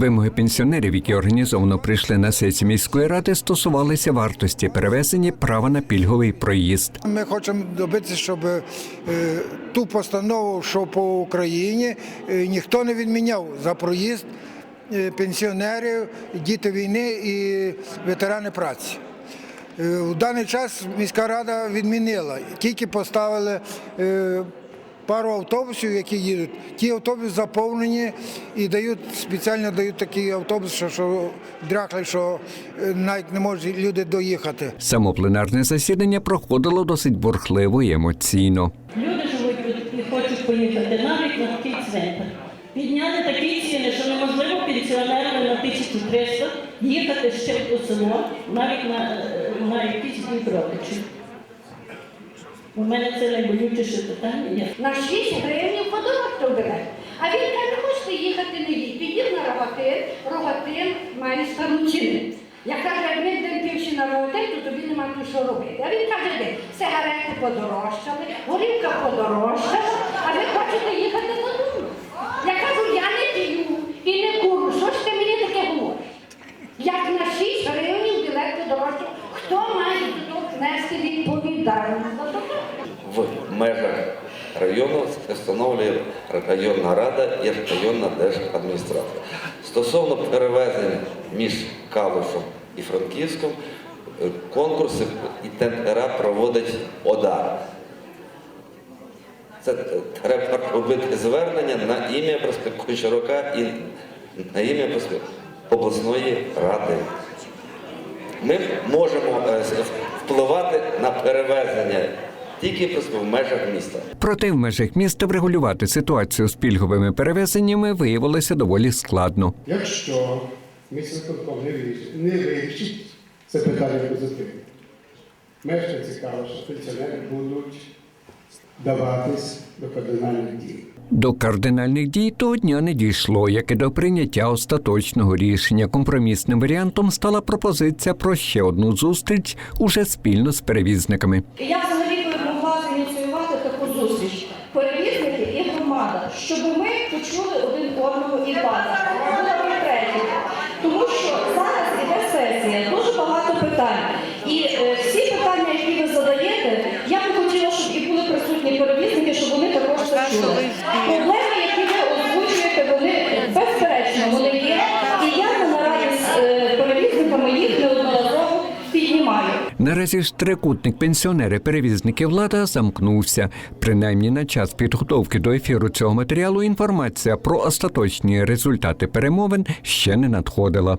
Вимоги пенсіонерів, які організовано прийшли на сесію міської ради, стосувалися вартості перевезення права на пільговий проїзд. Ми хочемо добитися, щоб е, ту постанову, що по Україні е, ніхто не відміняв за проїзд е, пенсіонерів, діти війни і ветерани праці. У даний час міська рада відмінила, тільки поставили пару автобусів, які їдуть. Ті автобуси заповнені і дають спеціально дають такий автобус, що, що дряхлий, що е, навіть не можуть люди доїхати. Само пленарне засідання проходило досить бурхливо і емоційно. Люди живуть і хочуть поїхати навіть на такий центр. Підняли такі ціни, що неможливо пенсіонерам на 1300 їхати ще до село, навіть на, е, на якісь родичі. У мене це найболючіше питання. на 6 гривень подорож бере. А він каже, хочете їхати не їдь. Підіть на рогатин, рогатин має старучини. Я кажу, як ми йдемо півші на рогатин, то тобі нема тут що робити. А він каже, де сигарети подорожчали, горілка подорожчала, а ви хочете їхати додому. Я кажу, я не п'ю і не курю. Що ж ти мені таке говориш? Як на 6 гривень білет подорожчав, хто має тут нести відповідальність? В межах району встановлює районна рада і районна держадміністрація. Стосовно перевезень між Калушем і Франківськом, е, конкурси і тендера проводить ОДА. Це е, треба робити звернення на ім'я просто Кучерука і на ім'я обласної ради. Ми можемо е, впливати на перевезення тільки просто в межах міста. Проте в межах міста врегулювати ситуацію з пільговими перевезеннями виявилося доволі складно. Якщо міськвиконком не вирішить, не вирішить це питання позитивно, мешканці цікаво, що пенсіонери будуть даватись до кардинальних дій. До кардинальних дій того дня не дійшло, як і до прийняття остаточного рішення. Компромісним варіантом стала пропозиція про ще одну зустріч уже спільно з перевізниками. Я взагалі би могла ініціювати таку зустріч. Перевізники і громада, щоб ми почули один одного і вас. Тому що зараз іде сесія, дуже багато питань. І е, всі питання, які ви задаєте, я би хотіла, щоб і були присутні перевізники, щоб вони також це чули. Проблеми, які ви озвучуєте, вони безперечно вони є. І я на нараді з е, перевізниками їх неодноразово піднімаю. Наразі ж трикутник пенсіонери перевізники влада замкнувся. Принаймні на час підготовки до ефіру цього матеріалу інформація про остаточні результати перемовин ще не надходила.